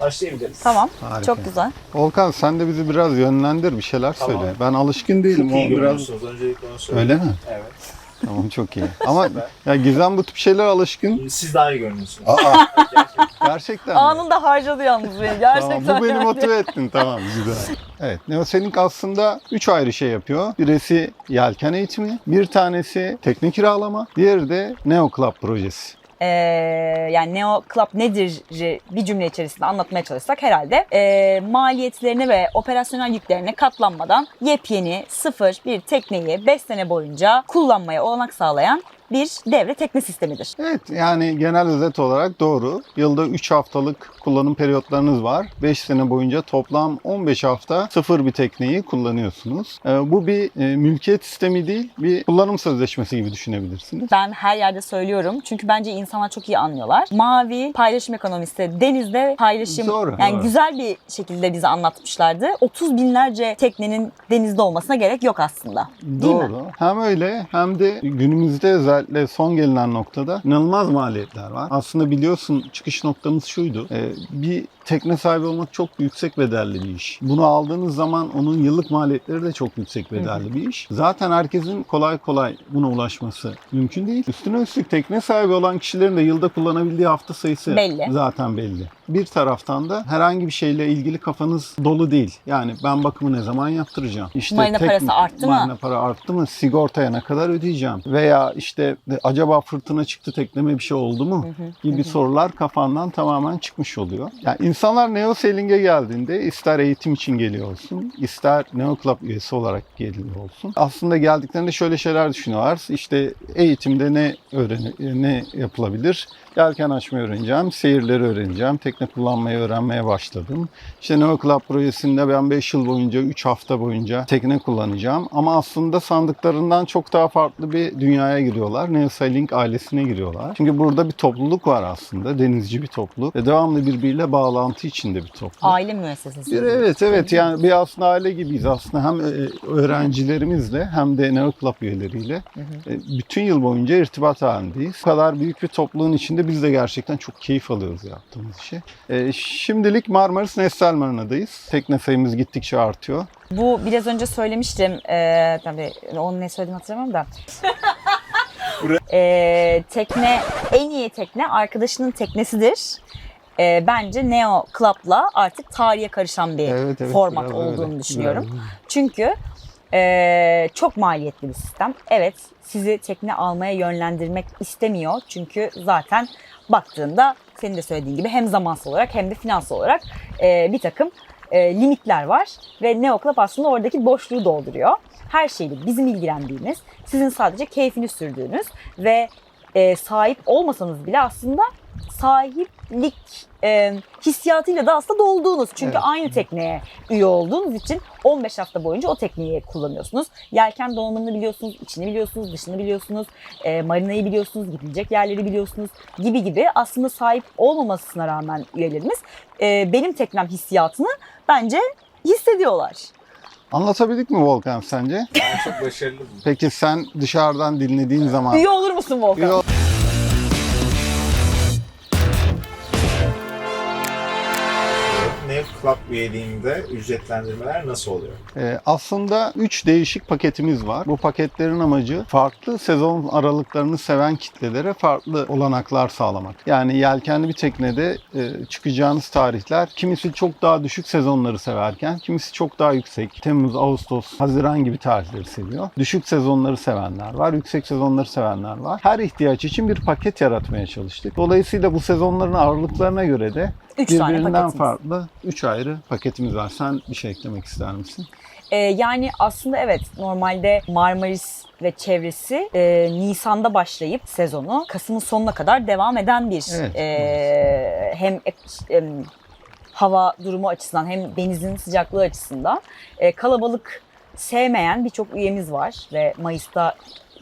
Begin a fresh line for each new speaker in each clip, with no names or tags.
Başlayabiliriz.
Tamam.
Harika.
Çok güzel.
Volkan sen de bizi biraz yönlendir bir şeyler
Tamam.
söyle. Ben alışkın değilim.
Çok iyi
o biraz.
Öncelikle onu söyleyeyim.
Öyle mi?
Evet.
Tamam çok iyi. Ama ya Gizem bu tip şeyler alışkın.
Siz daha iyi görünüyorsunuz.
Aa
Gerçekten.
gerçekten.
Anında harcadı yalnız beni. Gerçekten.
Tamam, bu beni
yani.
motive ettin. Tamam güzel. Evet Neoselink aslında 3 ayrı şey yapıyor. Birisi yelken eğitimi, bir tanesi tekne kiralama, diğeri de Neo Club projesi.
Ee, yani Neo Club nedir bir cümle içerisinde anlatmaya çalışsak herhalde ee, maliyetlerine ve operasyonel yüklerine katlanmadan yepyeni sıfır bir tekneyi 5 sene boyunca kullanmaya olanak sağlayan bir devre tekne sistemidir.
Evet yani genel özet olarak doğru. Yılda 3 haftalık kullanım periyotlarınız var. 5 sene boyunca toplam 15 hafta sıfır bir tekneyi kullanıyorsunuz. Ee, bu bir e, mülkiyet sistemi değil, bir kullanım sözleşmesi gibi düşünebilirsiniz.
Ben her yerde söylüyorum çünkü bence insanlar çok iyi anlıyorlar. Mavi paylaşım ekonomisi, denizde paylaşım
Doğru,
yani
doğru.
güzel bir şekilde bize anlatmışlardı. 30 binlerce teknenin denizde olmasına gerek yok aslında. Değil mi?
Doğru. Hem öyle hem de günümüzde özellikle son gelinen noktada inanılmaz maliyetler var. Aslında biliyorsun çıkış noktamız şuydu. Ee, bir tekne sahibi olmak çok yüksek bedelli bir iş. Bunu aldığınız zaman onun yıllık maliyetleri de çok yüksek bedelli bir iş. Zaten herkesin kolay kolay buna ulaşması mümkün değil. Üstüne üstlük tekne sahibi olan kişilerin de yılda kullanabildiği hafta sayısı
Belli.
zaten belli. Bir taraftan da herhangi bir şeyle ilgili kafanız dolu değil. Yani ben bakımı ne zaman yaptıracağım? İşte
Marina parası arttı mı?
Marina para arttı mı? Sigortaya ne kadar ödeyeceğim? Veya işte acaba fırtına çıktı tekneme bir şey oldu mu? gibi sorular kafandan tamamen çıkmış oluyor. Yani insanlar Neo Sailing'e geldiğinde ister eğitim için geliyor olsun, ister Neo Club üyesi olarak geliyor olsun. Aslında geldiklerinde şöyle şeyler düşünüyorlar. İşte eğitimde ne öğren ne yapılabilir? Yelken açmayı öğreneceğim, seyirleri öğreneceğim, tekne kullanmayı öğrenmeye başladım. İşte Neo Club projesinde ben 5 yıl boyunca, 3 hafta boyunca tekne kullanacağım. Ama aslında sandıklarından çok daha farklı bir dünyaya giriyorlar. Neo Sailing ailesine giriyorlar. Çünkü burada bir topluluk var aslında, denizci bir topluluk. Ve devamlı birbiriyle bağlantı içinde bir topluluk.
Aile müessesesi.
Bir, evet evet yani bir aslında aile gibiyiz aslında hem e, öğrencilerimizle hem de Neo Club üyeleriyle e, bütün yıl boyunca irtibat halindeyiz. Bu kadar büyük bir topluluğun içinde biz de gerçekten çok keyif alıyoruz yaptığımız işi. E, şimdilik Marmaris Nestel Marina'dayız. Tekne sayımız gittikçe artıyor.
Bu biraz önce söylemiştim. Ee, tabii onun ne söylediğimi hatırlamam da. Ee, tekne, en iyi tekne arkadaşının teknesidir. Ee, bence Neo Club'la artık tarihe karışan bir
Evet, evet,
format
biraz
olduğunu
öyle,
düşünüyorum.
biraz
Çünkü ee, çok maliyetli bir sistem. Evet sizi tekne almaya yönlendirmek istemiyor. Çünkü zaten baktığında senin de söylediğin gibi hem zamansal olarak hem de finansal olarak ee, bir takım e, limitler var ve Neo Club aslında oradaki boşluğu dolduruyor. Her şeyle bizim ilgilendiğimiz, sizin sadece keyfini sürdüğünüz ve e, sahip olmasanız bile aslında sahiplik e, hissiyatıyla da aslında dolduğunuz. Çünkü
Evet.
aynı tekneye üye olduğunuz için 15 hafta boyunca o tekneyi kullanıyorsunuz. Yelken donanımını biliyorsunuz, içini biliyorsunuz, dışını biliyorsunuz, e, marinayı biliyorsunuz, gidilecek yerleri biliyorsunuz gibi gibi aslında sahip olmamasına rağmen üyelerimiz e, benim teknem hissiyatını bence hissediyorlar.
Anlatabildik mi Volkan sence?
Ben çok başarılı buldum.
Peki sen dışarıdan dinlediğin zaman...
Üye olur musun Volkan?
Üye ol-
Club üyeliğinde ücretlendirmeler nasıl oluyor?
Ee, aslında 3 değişik paketimiz var. Bu paketlerin amacı farklı sezon aralıklarını seven kitlelere farklı olanaklar sağlamak. Yani yelkenli bir teknede e, çıkacağınız tarihler kimisi çok daha düşük sezonları severken kimisi çok daha yüksek. Temmuz, Ağustos, Haziran gibi tarihleri seviyor. Düşük sezonları sevenler var, yüksek sezonları sevenler var. Her ihtiyaç için bir paket yaratmaya çalıştık. Dolayısıyla bu sezonların ağırlıklarına göre de
Üç
birbirinden farklı 3 ayrı paketimiz var. Sen bir şey eklemek ister misin?
Ee, yani aslında evet normalde Marmaris ve çevresi e, Nisan'da başlayıp sezonu Kasım'ın sonuna kadar devam eden bir
Evet,
e, hem ek- em, hava durumu açısından hem denizin sıcaklığı açısından e, kalabalık sevmeyen birçok üyemiz var ve Mayıs'ta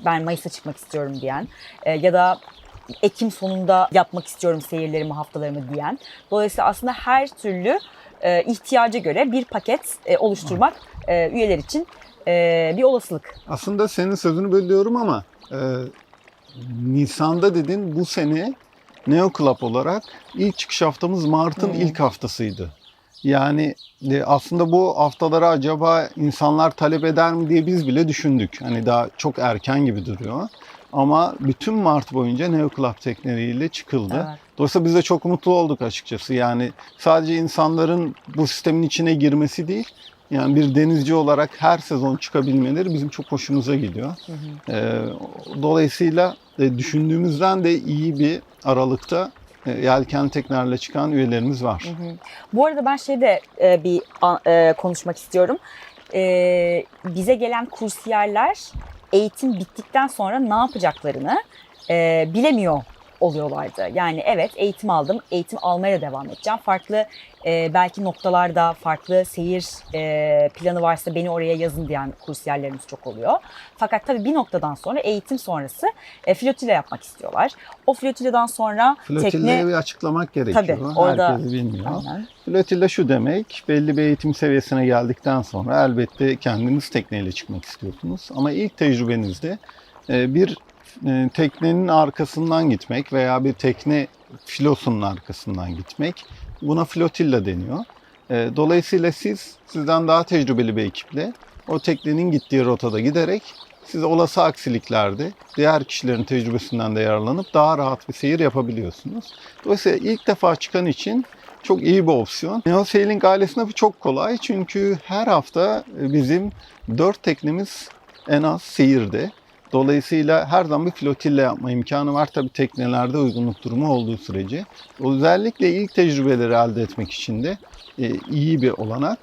ben Mayıs'a çıkmak istiyorum diyen e, ya da Ekim sonunda yapmak istiyorum seyirlerimi, haftalarımı diyen. Dolayısıyla aslında her türlü e, ihtiyaca göre bir paket e, oluşturmak e, üyeler için e, bir olasılık.
Aslında senin sözünü bölüyorum ama e, Nisan'da dedin bu sene Neo Club olarak ilk çıkış haftamız Mart'ın
Hmm.
ilk haftasıydı. Yani e, aslında bu haftalara acaba insanlar talep eder mi diye biz bile düşündük. Hani daha çok erken gibi duruyor. Ama bütün Mart boyunca Neo Club tekneleriyle çıkıldı.
Evet.
Dolayısıyla biz de çok mutlu olduk açıkçası. Yani sadece insanların bu sistemin içine girmesi değil, yani bir denizci olarak her sezon çıkabilmeleri bizim çok hoşumuza gidiyor.
Hı hı.
Ee, dolayısıyla e, düşündüğümüzden de iyi bir aralıkta e, yelken teknelerle çıkan üyelerimiz var.
Hı hı. Bu arada ben şeyde e, bir e, konuşmak istiyorum. E, bize gelen kursiyerler eğitim bittikten sonra ne yapacaklarını e, bilemiyor oluyorlardı. Yani evet eğitim aldım, eğitim almaya da devam edeceğim. Farklı e, belki noktalarda farklı seyir e, planı varsa beni oraya yazın diyen kursiyerlerimiz çok oluyor. Fakat tabii bir noktadan sonra eğitim sonrası e, flotile yapmak istiyorlar. O flotileden sonra
Flotilleyi
tekne...
bir açıklamak gerekiyor.
Tabii, orada-
Herkes bilmiyor.
Aynen.
Flotille şu demek, belli bir eğitim seviyesine geldikten sonra elbette kendiniz tekneyle çıkmak istiyorsunuz. Ama ilk tecrübenizde e, bir e, teknenin arkasından gitmek veya bir tekne filosunun arkasından gitmek buna flotilla deniyor. E, Dolayısıyla siz sizden daha tecrübeli bir ekiple o teknenin gittiği rotada giderek siz olası aksiliklerde diğer kişilerin tecrübesinden de yararlanıp daha rahat bir seyir yapabiliyorsunuz. Dolayısıyla ilk defa çıkan için çok iyi bir opsiyon. Neo Sailing ailesinde bu çok kolay çünkü her hafta e, bizim dört teknemiz en az seyirde. Dolayısıyla her zaman bir flotille yapma imkanı var tabii teknelerde uygunluk durumu olduğu sürece. Özellikle ilk tecrübeleri elde etmek için de e, iyi bir olanak.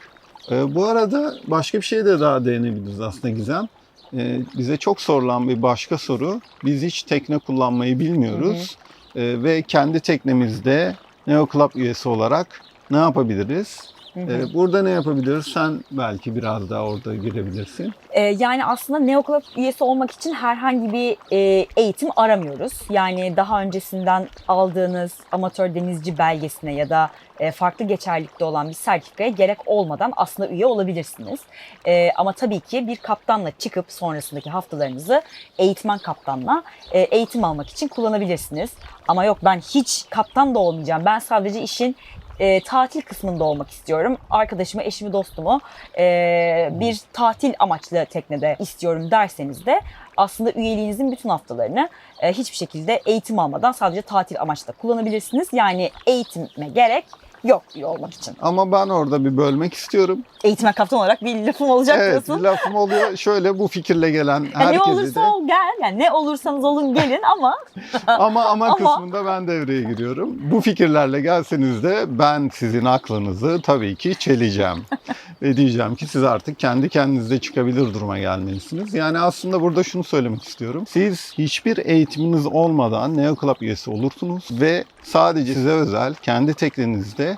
E, bu arada başka bir şey de daha değinebiliriz aslında Gizem. E, bize çok sorulan bir başka soru. Biz hiç tekne kullanmayı bilmiyoruz. E, ve kendi teknemizde Neo Club üyesi olarak ne yapabiliriz?
Hı hı.
E, burada ne yapabiliriz? Sen belki biraz daha orada girebilirsin.
Ee, yani aslında Neo Club üyesi olmak için herhangi bir e, eğitim aramıyoruz. Yani daha öncesinden aldığınız amatör denizci belgesine ya da e, farklı geçerlikte olan bir sertifikaya gerek olmadan aslında üye olabilirsiniz. E, ama tabii ki bir kaptanla çıkıp sonrasındaki haftalarınızı eğitmen kaptanla e, eğitim almak için kullanabilirsiniz. Ama yok ben hiç kaptan da olmayacağım. Ben sadece işin e, tatil kısmında olmak istiyorum. Arkadaşımı, eşimi, dostumu e, bir tatil amaçlı teknede istiyorum derseniz de aslında üyeliğinizin bütün haftalarını e, hiçbir şekilde eğitim almadan sadece tatil amaçlı kullanabilirsiniz. Yani eğitime gerek yok üye olmak için.
Ama ben orada bir bölmek istiyorum.
Eğitime kaptan olarak bir lafım olacak
evet,
diyorsun.
bir lafım oluyor. Şöyle bu fikirle gelen
Yani ne
herkese
olursa
de
ol gel. Yani ne olursanız olun gelin ama
ama ama
Ama-
kısmında ben devreye giriyorum. Bu fikirlerle gelseniz de ben sizin aklınızı tabii ki çeleceğim. Ve diyeceğim ki siz artık kendi kendinize çıkabilir duruma gelmelisiniz. Yani aslında burada şunu söylemek istiyorum. Siz hiçbir eğitiminiz olmadan Neo Club üyesi olursunuz ve sadece size özel kendi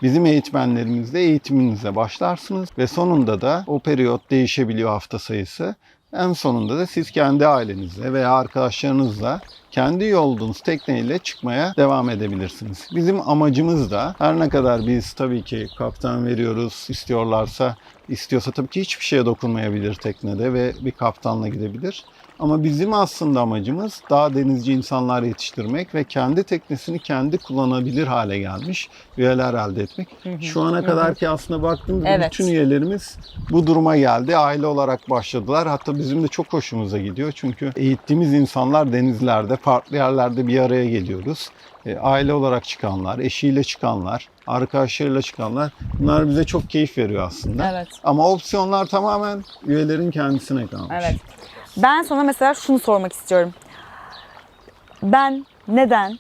bizim eğitmenlerimizle eğitiminize başlarsınız ve sonunda da o periyot değişebiliyor hafta sayısı. En sonunda da siz kendi ailenizle veya arkadaşlarınızla kendi üye olduğunuz tekneyle çıkmaya devam edebilirsiniz. Bizim amacımız da her ne kadar biz tabii ki kaptan veriyoruz istiyorlarsa istiyorsa tabii ki hiçbir şeye dokunmayabilir teknede ve bir kaptanla gidebilir. Ama bizim aslında amacımız daha denizci insanlar yetiştirmek ve kendi teknesini kendi kullanabilir hale gelmiş üyeler elde etmek. Şu ana kadar ki aslında baktığımızda
Evet.
bütün üyelerimiz bu duruma geldi. Aile olarak başladılar. Hatta bizim de çok hoşumuza gidiyor. Çünkü eğittiğimiz insanlar denizlerde, farklı yerlerde bir araya geliyoruz. E, aile olarak çıkanlar, eşiyle çıkanlar, arkadaşlarıyla çıkanlar bunlar bize çok keyif veriyor aslında.
evet.
Ama opsiyonlar tamamen üyelerin kendisine kalmış.
Evet. Ben sana mesela şunu sormak istiyorum. Ben neden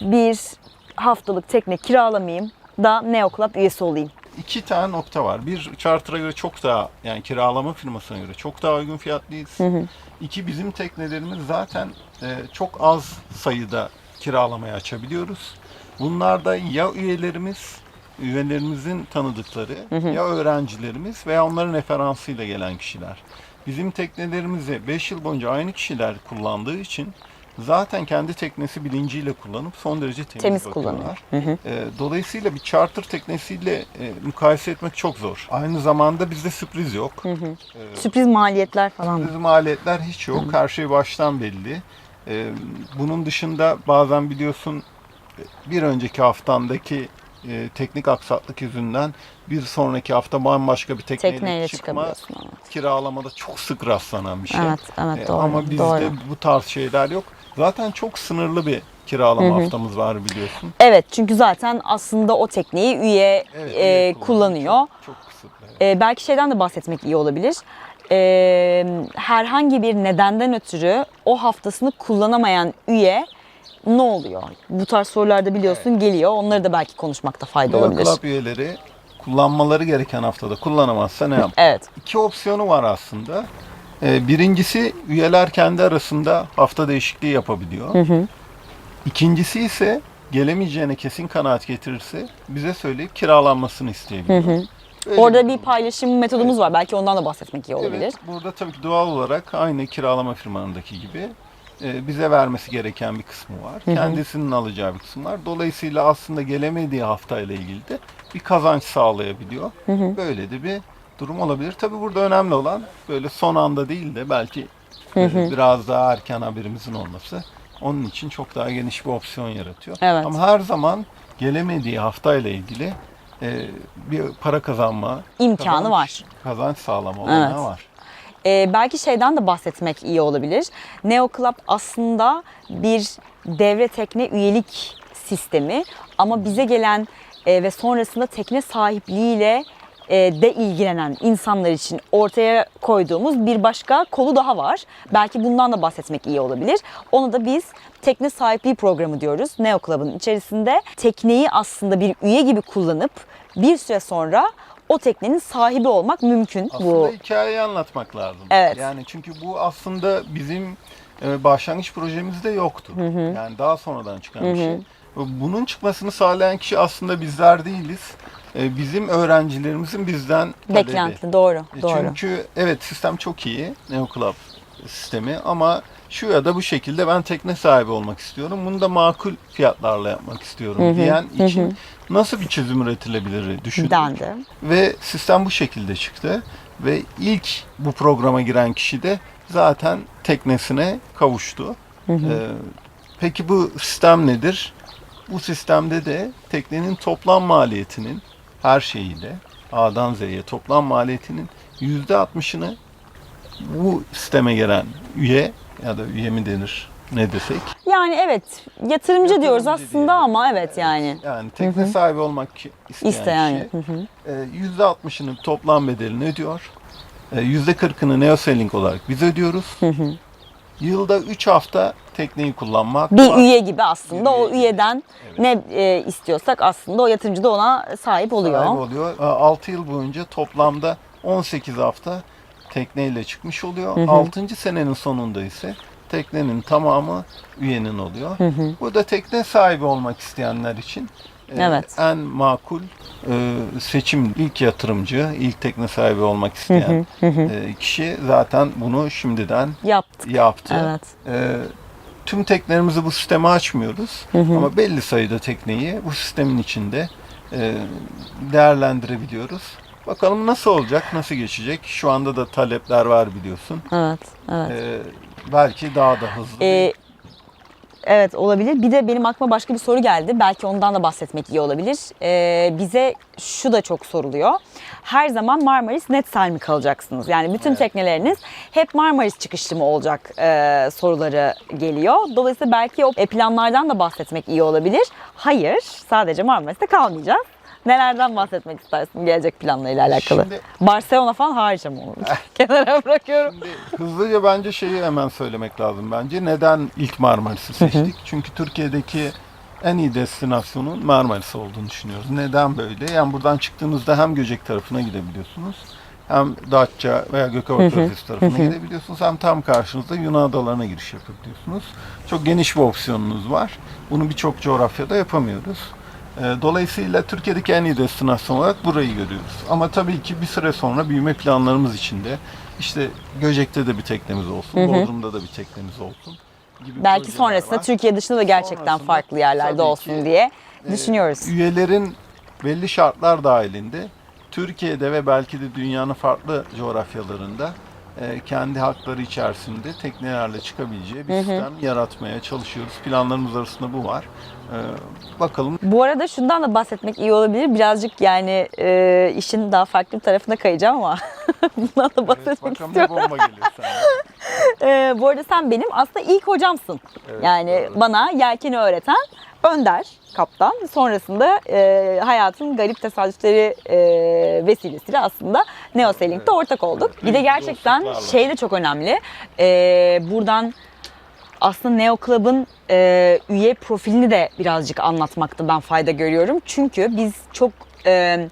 bir haftalık tekne kiralamayayım da Neo Club üyesi olayım?
İki tane nokta var. Bir charter'a göre çok daha yani kiralama firmasına göre çok daha uygun fiyatlıyız. İki bizim teknelerimiz zaten e, çok az sayıda kiralamaya açabiliyoruz. Bunlar da ya üyelerimiz, üyelerimizin tanıdıkları ya öğrencilerimiz veya onların referansıyla gelen kişiler. Bizim teknelerimizi 5 yıl boyunca aynı kişiler kullandığı için zaten kendi teknesi bilinciyle kullanıp son derece temiz,
Temiz
bakıyorlar.
kullanıyor.
E, Dolayısıyla bir charter teknesiyle e, mukayese etmek çok zor. Aynı zamanda bizde sürpriz yok. E,
Sürpriz maliyetler falan.
Sürpriz maliyetler hiç yok. Her şey baştan belli. E, bunun dışında bazen biliyorsun bir önceki haftandaki e, teknik aksaklık yüzünden bir sonraki hafta bambaşka bir tekneyle,
Tekneyle
çıkma.
Evet,
kiralamada çok sık rastlanan bir şey.
evet, evet
E,
doğru.
Ama bizde
doğru.
bu tarz şeyler yok. Zaten çok sınırlı bir kiralama haftamız var biliyorsun.
Evet çünkü zaten aslında o tekneyi üye,
Evet,
e,
üye
kullanıyor.
Çok, çok kısıtlı. evet.
E, belki şeyden de bahsetmek iyi olabilir. E, herhangi bir nedenden ötürü o haftasını kullanamayan üye ne oluyor? Bu tarz sorularda biliyorsun geliyor. Onları da belki konuşmakta fayda
Neo
olabilir.
Club üyeleri kullanmaları gereken haftada kullanamazsa ne yap?
Evet.
İki opsiyonu var aslında. Ee, birincisi üyeler kendi arasında hafta değişikliği yapabiliyor. İkincisi ise gelemeyeceğine kesin kanaat getirirse bize söyleyip kiralanmasını isteyebiliyor. Böyle
Orada bir paylaşım metodumuz var. Belki ondan da bahsetmek iyi olabilir.
Evet, burada tabii ki doğal olarak aynı kiralama firmalarındaki gibi bize vermesi gereken bir kısmı var. Kendisinin alacağı bir kısım var. Dolayısıyla aslında gelemediği haftayla ilgili de bir kazanç sağlayabiliyor. Böyle de bir durum olabilir. Tabii burada önemli olan böyle son anda değil de belki e, biraz daha erken haberimizin olması. Onun için çok daha geniş bir opsiyon yaratıyor.
Evet.
Ama her zaman gelemediği haftayla ilgili e, bir para kazanma
İmkanı
kazanç-
var.
Kazanç sağlama olanağı
Evet.
var.
Ee, belki şeyden de bahsetmek iyi olabilir. Neo Club aslında bir devre tekne üyelik sistemi ama bize gelen e, ve sonrasında tekne sahipliğiyle e, de ilgilenen insanlar için ortaya koyduğumuz bir başka kolu daha var. Belki bundan da bahsetmek iyi olabilir. Onu da biz tekne sahipliği programı diyoruz. Neo Club'ın içerisinde tekneyi aslında bir üye gibi kullanıp bir süre sonra o teknenin sahibi olmak mümkün.
Aslında
bu
hikayeyi anlatmak lazım.
Evet.
Yani çünkü bu aslında bizim e, başlangıç projemizde yoktu. Yani daha sonradan çıkan bir şey. Bunun çıkmasını sağlayan kişi aslında bizler değiliz. E, Bizim öğrencilerimizin bizden
beklenti doğru
E,
doğru.
Çünkü evet sistem çok iyi. Neo Club sistemi ama şu ya da bu şekilde ben tekne sahibi olmak istiyorum. Bunu da makul fiyatlarla yapmak istiyorum diyen için nasıl bir çözüm üretilebilir düşündük.
dendi.
Ve sistem bu şekilde çıktı. Ve ilk bu programa giren kişi de zaten teknesine kavuştu. Ee, peki bu sistem nedir? Bu sistemde de teknenin toplam maliyetinin her şeyiyle A'dan Z'ye toplam maliyetinin %60'ını bu sisteme giren üye ya da üye mi denir ne desek
Yani evet yatırımcı, diyoruz aslında
diyelim.
ama evet yani
yani tekne sahibi olmak isteyen,
isteyen.
kişi
Hı hı.
e, %60'ının toplam bedelini ödüyor. E, %40'ını Neoselling olarak biz ödüyoruz. Yılda 3 hafta tekneyi kullanmak
Bir
var.
üye gibi aslında
Bir üye
o
gibi.
üyeden
Evet.
ne e, istiyorsak aslında o yatırımcı da ona sahip oluyor.
Sahibi oluyor. 6 yıl boyunca toplamda 18 hafta tekneyle çıkmış oluyor. 6. senenin sonunda ise teknenin tamamı üyenin oluyor. Bu da tekne sahibi olmak isteyenler için e,
Evet.
en makul e, seçim ilk yatırımcı, ilk tekne sahibi olmak isteyen e, kişi zaten bunu şimdiden
Yaptık.
yaptı.
Evet.
E, tüm teknelerimizi bu sisteme açmıyoruz ama belli sayıda tekneyi bu sistemin içinde e, değerlendirebiliyoruz. Bakalım nasıl olacak, nasıl geçecek? Şu anda da talepler var biliyorsun.
Evet. Evet.
E, belki daha da hızlı.
Ee, evet olabilir. Bir de benim aklıma başka bir soru geldi. Belki ondan da bahsetmek iyi olabilir. Ee, bize şu da çok soruluyor. Her zaman Marmaris Netsel mi kalacaksınız? Yani bütün
Evet.
tekneleriniz hep Marmaris çıkışlı mı olacak e, soruları geliyor. Dolayısıyla belki o e, planlardan da bahsetmek iyi olabilir. Hayır, sadece Marmaris'te kalmayacağız. Nelerden bahsetmek istersin gelecek planlarıyla alakalı?
Şimdi-
Barcelona falan hariç ama onu kenara bırakıyorum.
Şimdi hızlıca bence şeyi hemen söylemek lazım bence. Neden ilk Marmaris'i seçtik? Çünkü Türkiye'deki en iyi destinasyonun Marmaris olduğunu düşünüyoruz. Neden böyle? Yani buradan çıktığınızda hem Göcek tarafına gidebiliyorsunuz. Hem Datça veya Gökova Körfezi tarafına gidebiliyorsunuz. Hem tam karşınızda Yunan adalarına giriş yapabiliyorsunuz. Çok geniş bir opsiyonunuz var. Bunu birçok coğrafyada yapamıyoruz. Ee, Dolayısıyla Türkiye'deki en iyi destinasyon olarak burayı görüyoruz. Ama tabii ki bir süre sonra büyüme planlarımız içinde işte Göcek'te de bir teknemiz olsun, Bodrum'da da bir teknemiz olsun gibi
Belki sonrasında
var.
Türkiye dışında da gerçekten
Sonrasında
farklı yerlerde olsun
ki,
diye
e,
düşünüyoruz.
Üyelerin belli şartlar dahilinde Türkiye'de ve belki de dünyanın farklı coğrafyalarında e, kendi hakları içerisinde teknelerle çıkabileceği bir
Hı hı.
sistem yaratmaya çalışıyoruz. Planlarımız arasında bu var. E, bakalım
Bu arada şundan da bahsetmek iyi olabilir. Birazcık yani e, işin daha farklı bir tarafına kayacağım ama bundan da bahsetmek
ne
istiyorum.
bomba geliyor sana.
E, bu arada sen benim aslında ilk hocamsın.
Evet,
yani
doğru.
bana yelkeni öğreten Önder kaptan. Sonrasında e, hayatın garip tesadüfleri e, vesilesiyle aslında Neo Sailing'de
Evet.
ortak olduk. Bir de gerçekten şey de çok önemli. E, buradan aslında Neo Club'ın e, üye profilini de birazcık anlatmakta ben fayda görüyorum. Çünkü biz çok e,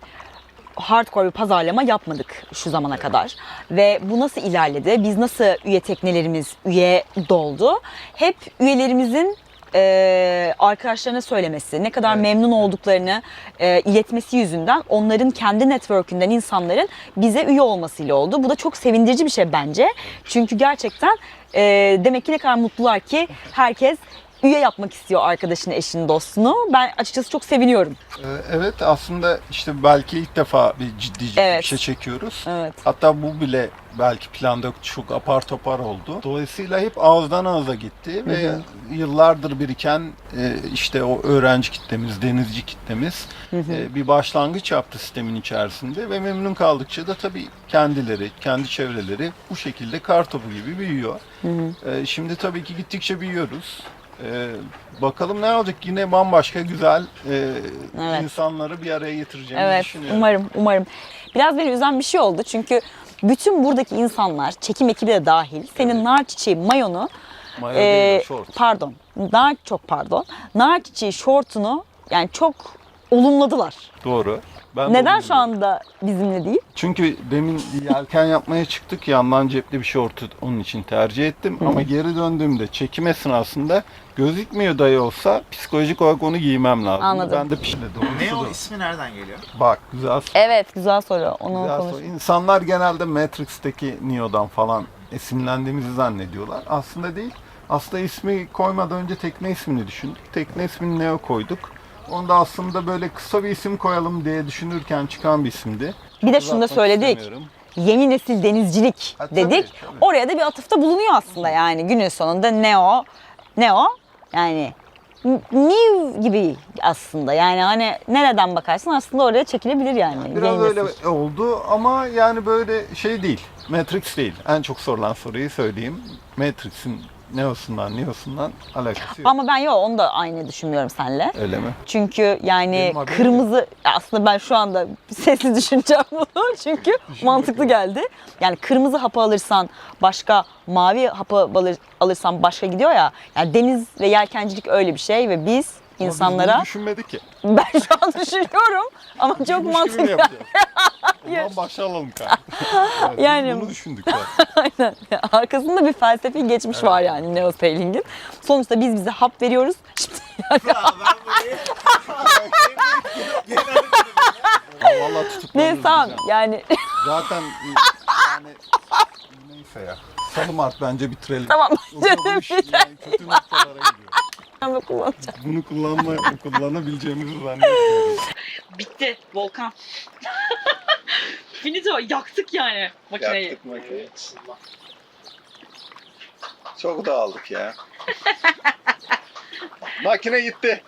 hardcore bir pazarlama yapmadık şu zamana kadar. Ve bu nasıl ilerledi? Biz nasıl üye teknelerimiz üye doldu? Hep üyelerimizin e, arkadaşlarına söylemesi, ne kadar
Evet.
memnun olduklarını e, iletmesi yüzünden onların kendi network'ünden insanların bize üye olmasıyla oldu. Bu da çok sevindirici bir şey bence. Çünkü gerçekten e, demek ki ne kadar mutlular ki herkes üye yapmak istiyor arkadaşını, eşini, dostunu. Ben açıkçası çok seviniyorum.
E, evet aslında işte belki ilk defa bir ciddi ciddi
Evet.
bir şey çekiyoruz.
Evet.
Hatta bu bile belki planda çok apar topar oldu. Dolayısıyla hep ağızdan ağza gitti ve yıllardır biriken e, işte o öğrenci kitlemiz, denizci kitlemiz e, bir başlangıç yaptı sistemin içerisinde ve memnun kaldıkça da tabii kendileri, kendi çevreleri bu şekilde kar topu gibi büyüyor. E, Şimdi tabii ki gittikçe büyüyoruz. E, bakalım ne olacak? Yine bambaşka güzel e,
Evet.
insanları bir araya getireceğimizi
Evet,
düşünüyorum.
umarım, umarım. Biraz beni üzen bir şey oldu çünkü bütün buradaki insanlar, çekim ekibi de dahil, senin nar çiçeği mayonu,
Mayo
e,
short.
pardon, nar çok pardon, nar çiçeği şortunu yani çok olumladılar.
Doğru. Ben de
Neden şu anda bizimle değil?
Çünkü demin yelken yapmaya çıktık. Yandan cepli bir şortu onun için tercih ettim. Ama geri döndüğümde çekim esnasında gözükmüyor dahi olsa psikolojik olarak onu giymem lazım.
Anladım.
Ben de pişle
Ne o ismi nereden geliyor?
Bak güzel soru.
Evet, güzel soru. Onu
Güzel
konuş.
soru. İnsanlar genelde Matrix'teki Neo'dan falan esinlendiğimizi zannediyorlar. Aslında değil. Aslında ismi koymadan önce tekne ismini düşündük. Tekne ismini Neo koyduk. Onda aslında böyle kısa bir isim koyalım diye düşünürken çıkan bir isimdi.
Bir de şunu da
Uzatmak
söyledik.
istemiyorum.
Yeni nesil denizcilik
Ha, tabii,
dedik.
tabii.
Oraya da bir atıfta bulunuyor aslında yani günün sonunda Neo, Neo yani n- new gibi aslında yani hani nereden bakarsın aslında oraya çekilebilir yani.
Biraz
Yeni
öyle
nesil.
oldu ama yani böyle şey değil. Matrix değil. En çok sorulan soruyu söyleyeyim. Matrix'in Neo'sundan, Neo'sundan alakası yok.
Ama ben yok onu da aynı düşünmüyorum seninle.
Öyle mi?
Çünkü yani
Benim haberim
kırmızı aslında ben şu anda sesli düşüneceğim bunu çünkü mantıklı geldi. Yani kırmızı hapı alırsan başka, mavi hapı alır, alırsan başka gidiyor ya. Yani deniz ve yelkencilik öyle bir şey ve biz insanlara
bunu düşünmedik ki.
ben şu an düşünüyorum ama çok mantıklı.
yapacağız? O zaman başlayalım kardeşim. Evet, biz
Yani-
Bunu düşündük.
Aynen. Arkasında bir felsefi geçmiş var yani Neo Sailing'in. Sonuçta biz bize hap veriyoruz. Şimdi
Ya ben burayı... Genel
Ya Vallahi tutuklanırız
neyse
ya.
yani
Zaten yani neyse ya. Salı Mart bence bitirelim.
tamam
iş yani kötü noktalara gidiyor.
Ben kullanacağım.
Bunu kullanma, kullanabileceğimizi zannetmiyorum.
Bitti Volkan. Finito yaktık yani makineyi.
Yaktık makineyi. Çok dağıldık ya. Makine gitti.